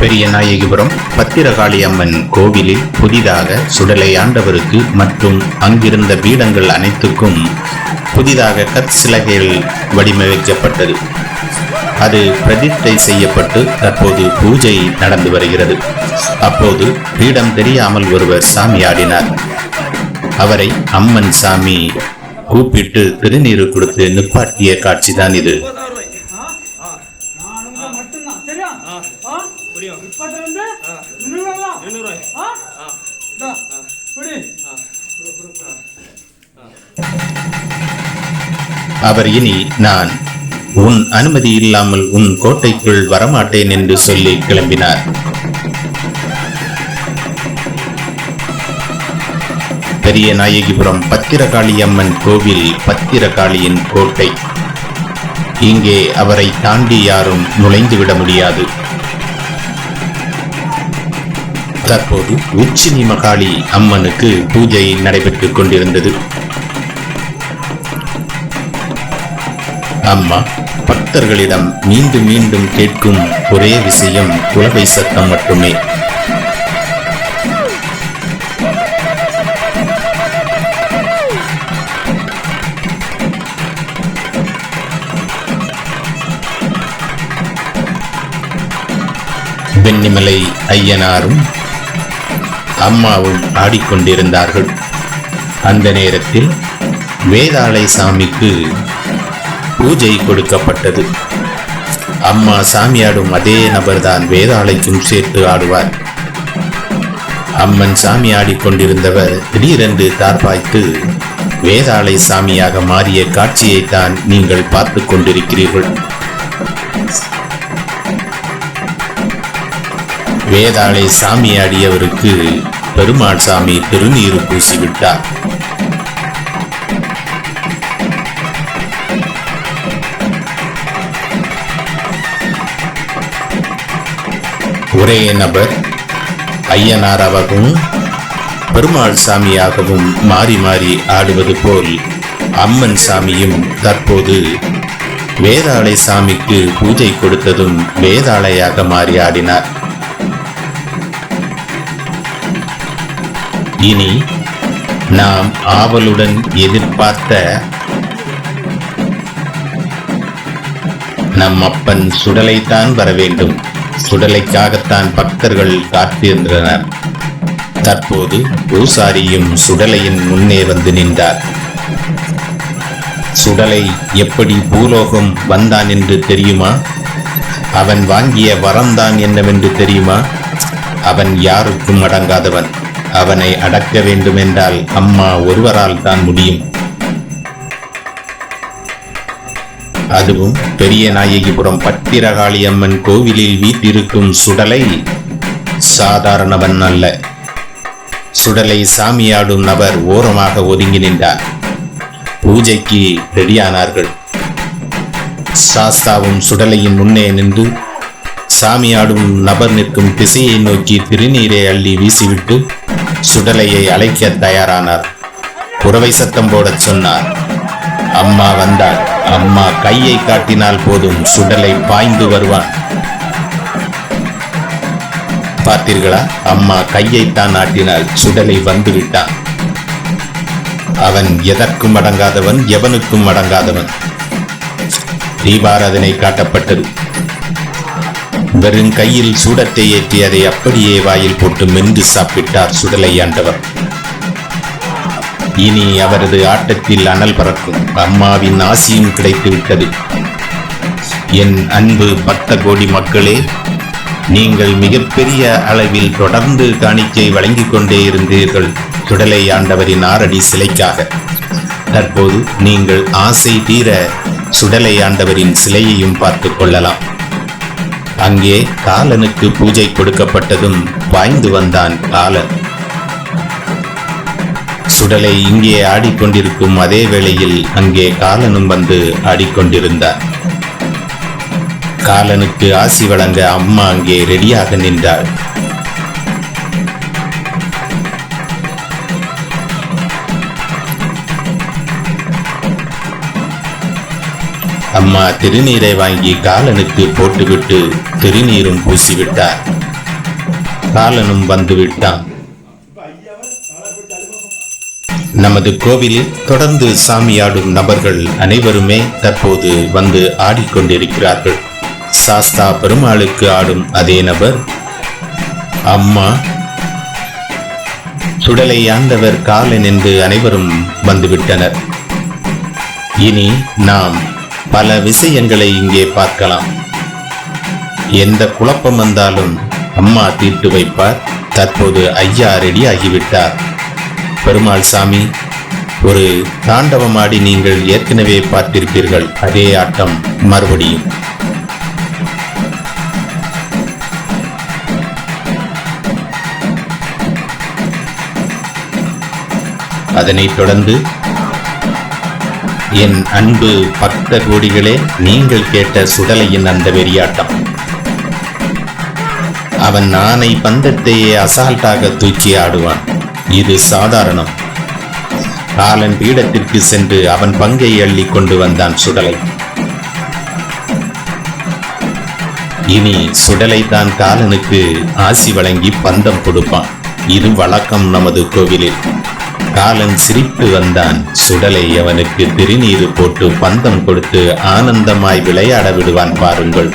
பெரிய நாயகிபுரம் பத்திரகாளி அம்மன் கோவிலில் புதிதாக சுடலை ஆண்டவருக்கு மற்றும் அங்கிருந்த பீடங்கள் அனைத்துக்கும் புதிதாக கற்சிலகையில் வடிவமைக்கப்பட்டது. அது பிரதிஷ்டை செய்யப்பட்டு தற்போது பூஜை நடந்து வருகிறது. அப்போது பீடம் தெரியாமல் ஒருவர் சாமி ஆடினார். அவரை அம்மன் சாமி கூப்பிட்டு திருநீரு கொடுத்து நிப்பாட்டிய காட்சிதான் இது. புரியும். இப்பத்துல இருந்து நின்னுடலாம் நின்னுடுறேன். ஆ? இந்தா, பிடி. அவர் இனி நான் உன் அனுமதி இல்லாமல் உன் கோட்டைக்குள் வரமாட்டேன் என்று சொல்லி கிளம்பினார். பெரிய நாயகிபுரம் பத்திரகாளி அம்மன் கோவில் பத்திரகாளியின் கோட்டை. இங்கே அவரை தாண்டி யாரும் நுழைந்துவிட முடியாது. தற்போது உச்சினி மகாளி அம்மனுக்கு பூஜை நடைபெற்றுக் கொண்டிருந்தது. அம்மா பக்தர்களிடம் மீண்டும் மீண்டும் கேட்கும் ஒரே விஷயம் குலவை சத்தம் மட்டுமே. வெண்ணிமலை ஐயனாரும் அம்மாவும் ஆடிக்கொண்டிருந்தார்கள். அந்த நேரத்தில் வேதாளை சாமிக்கு பூஜை கொடுக்கப்பட்டது. அம்மா சாமியாடும் அதே நபர்தான் வேதாளைக்கும் சேர்த்து ஆடுவார். அம்மன் சாமி ஆடிக்கொண்டிருந்தவர் திடீரென்று தார்பாய்த்து வேதாளை சாமியாக மாறிய காட்சியைத்தான் நீங்கள் பார்த்து கொண்டிருக்கிறீர்கள். வேதாளை சாமி ஆடியவருக்கு பெருமாள் சாமி பெருநீர் பூசிவிட்டார். ஒரே நபர் ஐயனாராகவும் பெருமாள் சாமியாகவும் மாறி மாறி ஆடுவது போல் அம்மன் சாமியும் தற்போது வேதாளை சாமிக்கு பூஜை கொடுத்ததும் வேதாளையாக மாறி ஆடினார். இனி நாம் ஆவலுடன் எதிர்பார்த்த நம் அப்பன் சுடலைத்தான் வர வேண்டும் சுடலைக்காகத்தான் பக்தர்கள் காத்திருந்தனர். தற்போது பூசாரியும் சுடலையின் முன்னே வந்து நின்றார். சுடலை எப்படி பூலோகம் வந்தான் என்று தெரியுமா? அவன் வாங்கிய வரம்தான் என்னவென்று தெரியுமா? அவன் யாருக்கும் அடங்காதவன். அவனை அடக்க வேண்டுமென்றால் அம்மா ஒருவரால் தான் முடியும். அதுவும் பெரிய நாயகிபுரம் பத்திரகாளி அம்மன் கோவிலில் வீட்டிருக்கும் சுடலை சாதாரணவன் அல்ல. சுடலை சாமியாடும் நபர் ஓரமாக ஒதுங்கி நின்றார். பூஜைக்கு ரெடியானார்கள் சாஸ்தாவும் சுடலையின் முன்னே நின்று சாமியாடும் நபர் நிற்கும் திசையை நோக்கி திருநீரை அள்ளி வீசிவிட்டு சுடலையை அழைக்க தயாரானார். புறவை சத்தம் போடச் சொன்னார். அம்மா வந்தாள். அம்மா கையை காட்டினால் போதும் சுடலை பாய்ந்து வருவான். பார்த்தீர்களா? அம்மா கையைத்தான் ஆட்டினால் சுடலை வந்து விட்டான். அவன் எதற்கும் அடங்காதவன் எவனுக்கும் அடங்காதவன். தீபாராதனை காட்டப்பட்டது. வெறும் கையில் சூடத்தை ஏற்றி அதை அப்படியே வாயில் போட்டு மென்று சாப்பிட்டார் சுடலை ஆண்டவர். இனி அவரது ஆட்டத்தில் அனல் பறக்கும். அம்மாவின் ஆசியும் கிடைத்து விட்டது. என் அன்பு பக்த கோடி மக்களே நீங்கள் மிகப்பெரிய அளவில் தொடர்ந்து காணிக்கை வழங்கிக் கொண்டே இருந்தீர்கள் சுடலை ஆண்டவரின் ஆரடி சிலைக்காக. தற்போது நீங்கள் ஆசை தீர சுடலை ஆண்டவரின் சிலையையும் பார்த்து கொள்ளலாம். அங்கே காலனுக்கு பூஜை கொடுக்கப்பட்டதும் பாய்ந்து வந்தான் காலன். சுடலை இங்கே ஆடிக்கொண்டிருக்கும் அதே வேளையில் அங்கே காலனும் வந்து ஆடிக்கொண்டிருந்தார் காலனுக்கு ஆசி வழங்க அம்மா அங்கே ரெடியாக நின்றாள். அம்மா திருநீரை வாங்கி காலனுக்கு போட்டுவிட்டு திருநீரும் பூசிவிட்டார். காலனும் வந்துவிட்டான். நமது கோவிலில் தொடர்ந்து சாமியாடும் நபர்கள் அனைவருமே தற்போது வந்து ஆடிக்கொண்டிருக்கிறார்கள். சாஸ்தா பெருமாளுக்கு ஆடும் அதே நபர் அம்மா. சுடலை ஆண்டவர் காலன் என்று அனைவரும் வந்துவிட்டனர். இனி நாம் பல விஷயங்களை இங்கே பார்க்கலாம். எந்த குழப்பம் வந்தாலும் அம்மா தீர்த்து வைப்பார். தற்போது ஐயா ரெடி ஆகிவிட்டார். பெருமாள் சாமி ஒரு தாண்டவமாடி நீங்கள் ஏற்கனவே பார்த்திருப்பீர்கள். அதே ஆட்டம் மறுபடியும். அதனைத் தொடர்ந்து என் அன்பு பக்த கோடிகளே நீங்கள் கேட்ட சுடலையின் அந்த வெறியாட்டம். அவன் நானை பந்தத்தையே அசால்ட்டாக தூக்கி ஆடுவான். இது சாதாரணம். காலன் பீடத்திற்கு சென்று அவன் பங்கை அள்ளி கொண்டு வந்தான் சுடலை. இனி சுடலை தான் காலனுக்கு ஆசி வழங்கி பந்தம் கொடுப்பான். இது வழக்கம் நமது கோவிலில். காலன் சிரித்து வந்தான். சுடலை அவனுக்கு திருநீறு போட்டு பந்தம் கொடுத்து ஆனந்தமாய் விளையாட விடுவான் பாருங்கள்.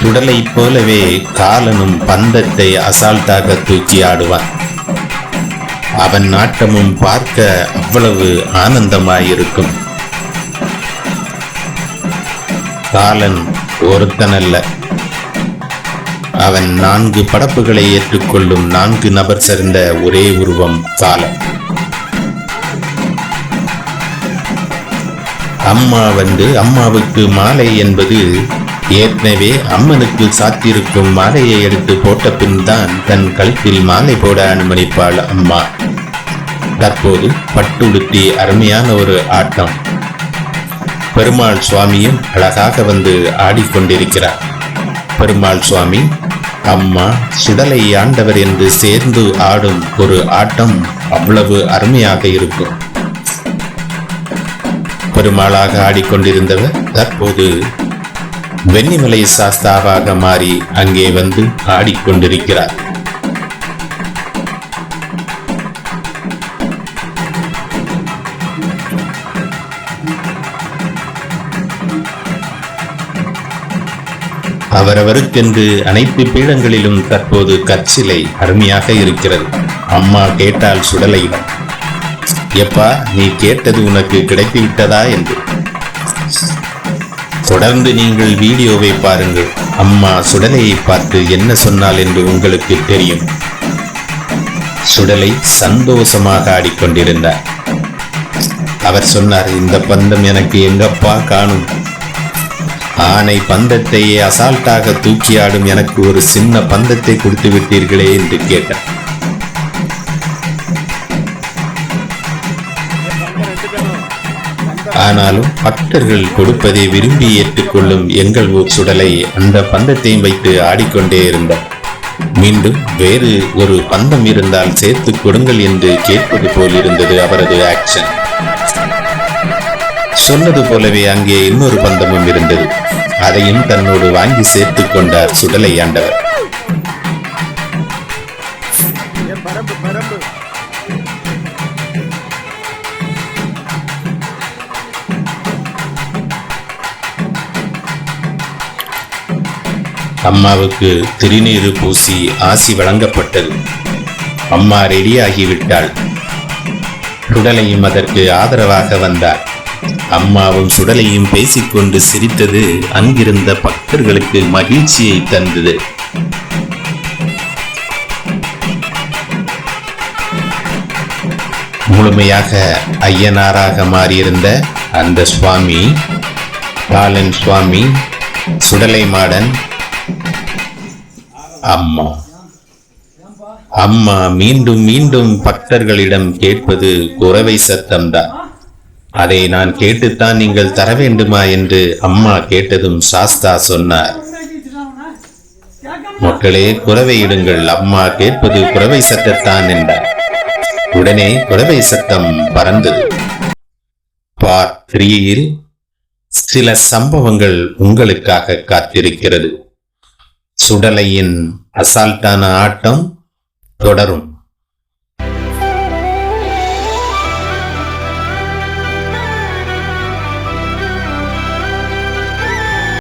சுடலை போலவே காலனும் பந்தத்தை அசால்ட்டாக தூக்கி ஆடுவான். அவன் நாட்டமும் பார்க்க அவ்வளவு ஆனந்தமாயிருக்கும். காலன் ஒருத்தனல்ல. அவன் நான்கு படப்புகளை ஏற்றுக்கொள்ளும் நான்கு நபர் சேர்ந்த ஒரே உருவம் காலன். அம்மா வந்து அம்மாவுக்கு மாலை என்பது ஏற்கனவே அம்மனுக்கு சாத்தியிருக்கும் மாலையை எடுத்து போட்ட பின் தான் தன் கழுத்தில் மாலை போட அனுமதிப்பாள் அம்மா. தற்போது பட்டுடுத்தி அருமையான ஒரு ஆட்டம். பெருமாள் சுவாமியும் அழகாக வந்து ஆடிக்கொண்டிருக்கிறார். பெருமாள் சுவாமி அம்மா சுடலை ஆண்டவர் என்று சேர்ந்து ஆடும் ஒரு ஆட்டம் அவ்வளவு அருமையாக இருக்கும். பெருமாளாக ஆடிக்கொண்டிருந்தவர் தற்போது வெண்ணிமலை சாஸ்தாவாக மாறி அங்கே வந்து ஆடிக்கொண்டிருக்கிறார். அவரவருக்கென்று அனைத்து பீடங்களிலும் தற்போது கற்சிலை அருமையாக இருக்கிறது. அம்மா கேட்டால் சுடலையிடம் எப்பா நீ கேட்டது உனக்கு கிடைத்து விட்டதா என்று. தொடர்ந்து நீங்கள் வீடியோவை பாருங்கள். அம்மா சுடலையை பார்த்து என்ன சொன்னால் என்று உங்களுக்கு தெரியும். சுடலை சந்தோஷமாக ஆடிக்கொண்டிருந்தார். அவர் சொன்னார் இந்த பந்தம் எனக்கு எங்கப்பா காணும்? ஆனை பந்தத்தையே அசால்ட்டாக தூக்கி ஆடும் எனக்கு ஒரு சின்ன பந்தத்தை கொடுத்து விட்டீர்களே என்று கேட்டார். ஆனாலும் பக்தர்கள் கொடுப்பதை விரும்பி ஏற்றுக்கொள்ளும் எங்கள் ஊர் சுடலை அந்த பந்தத்தையும் வைத்து ஆடிக்கொண்டே இருந்தார் மீண்டும் வேறு ஒரு பந்தம் இருந்தால் சேர்த்து கொடுங்கள் என்று கேட்பது போல் இருந்தது அவரது ஆக்ஷன். சொன்னது போலவே அங்கே இன்னொரு பந்தமும் இருந்தது. அதையும் தன்னோடு வாங்கி சேர்த்துக் கொண்டார் சுடலை ஆண்டவர். அம்மாவுக்கு திருநீறு பூசி ஆசி வழங்கப்பட்டது. அம்மா ரெடியாகிவிட்டாள். உடலையும் அதற்கு ஆதரவாக வந்தார். அம்மாவும் சுடலையும் பேசிக்கொண்டு சிரித்தது அங்கிருந்த பக்தர்களுக்கு மகிழ்ச்சியை தந்தது. முழுமையாக ஐயனாராக மாறியிருந்த அந்த சுவாமி பாலன் சுவாமி சுடலை மாடன் அம்மா. அம்மா மீண்டும் மீண்டும் பக்தர்களிடம் கேட்பது குறவை சத்தம்தான். அதை நான் கேட்டுத்தான் நீங்கள் தர வேண்டுமா என்று அம்மா கேட்டதும் சாஸ்தா சொன்னார். மக்களே குறவையிடுங்கள் அம்மா கேட்பது குறவை சத்தத்தான் என்றார் உடனே குறவை சத்தம் பறந்தது. த்ரீயில் சில சம்பவங்கள் உங்களுக்காக காத்திருக்கிறது. சுடலையின் அசால்ட்டான ஆட்டம் தொடரும்.